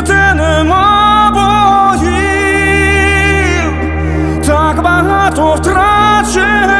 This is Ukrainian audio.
місце, нема боїв, так багато втрачено,